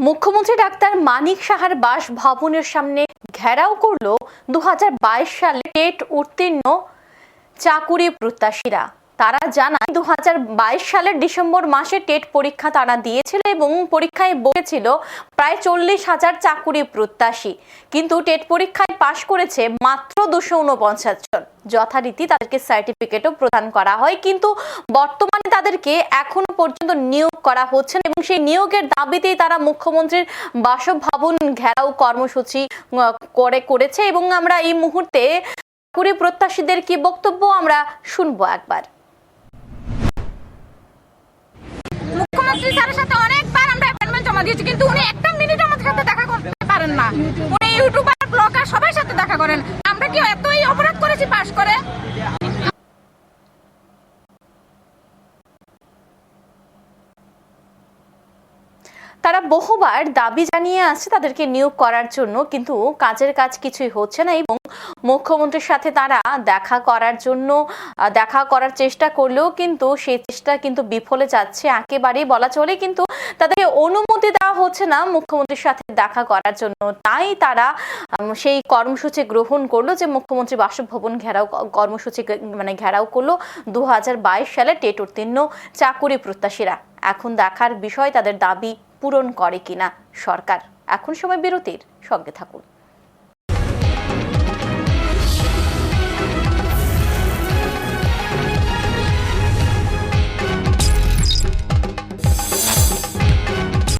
মুখ্যমন্ত্রী ডাক্তার মানিক সাহার বাস ভবনের সামনে ঘেরাও করল দু হাজার বাইশ সালে টেট উত্তীর্ণ চাকুরি প্রত্যাশীরা। তারা জানায় দু সালের ডিসেম্বর মাসে টেট পরীক্ষা তারা দিয়েছিল এবং পরীক্ষায় বসেছিল প্রায় চল্লিশ হাজার চাকুরি প্রত্যাশী। কিন্তু টেট পরীক্ষায় পাশ করেছে মাত্র দুশো উনপঞ্চাশ জন। যথারীতি তাদেরকে সার্টিফিকেটও প্রদান করা হয়, কিন্তু বর্তমানে তাদেরকে এখনও পর্যন্ত নিয়োগ করা হচ্ছে এবং সেই নিয়োগের দাবিতেই তারা মুখ্যমন্ত্রীর বাসভবন ঘেরাও কর্মসূচি করে করেছে এবং আমরা এই মুহূর্তে চাকুরি প্রত্যাশীদের কি বক্তব্য আমরা শুনব একবার। মুখ্যমন্ত্রী স্যারের সাথে জমা দিয়েছি কিন্তু উনি একটা মিনিট আমাদের সাথে দেখা করতে পারেন না। উনি ইউটিউবার, ব্লগার, সবার সাথে দেখা করেন। আমরা কি এতই অপরাধ করেছি পাশ করে? তারা বহুবার দাবি জানিয়ে আসছে তাদেরকে নিয়োগ করার জন্য, কিন্তু কাজের কাজ কিছুই হচ্ছে না এবং মুখ্যমন্ত্রীর সাথে তারা দেখা করার জন্য দেখা করার চেষ্টা করলেও কিন্তু সেই চেষ্টা কিন্তু বিফলে যাচ্ছে একেবারেই বলা চলে, কিন্তু তাদেরকে অনুমতি দেওয়া হচ্ছে না মুখ্যমন্ত্রীর সাথে দেখা করার জন্য। তাই তারা সেই কর্মসূচি গ্রহণ করল যে মুখ্যমন্ত্রী বাসভবন ঘেরাও কর্মসূচি মানে ঘেরাও করল দু হাজার বাইশ সালে টেট উত্তীর্ণ চাকুরি প্রত্যাশীরা। এখন দেখার বিষয় তাদের দাবি পূরণ করে কিনা সরকার। এখন সময় বিরতির, সঙ্গে থাকুন।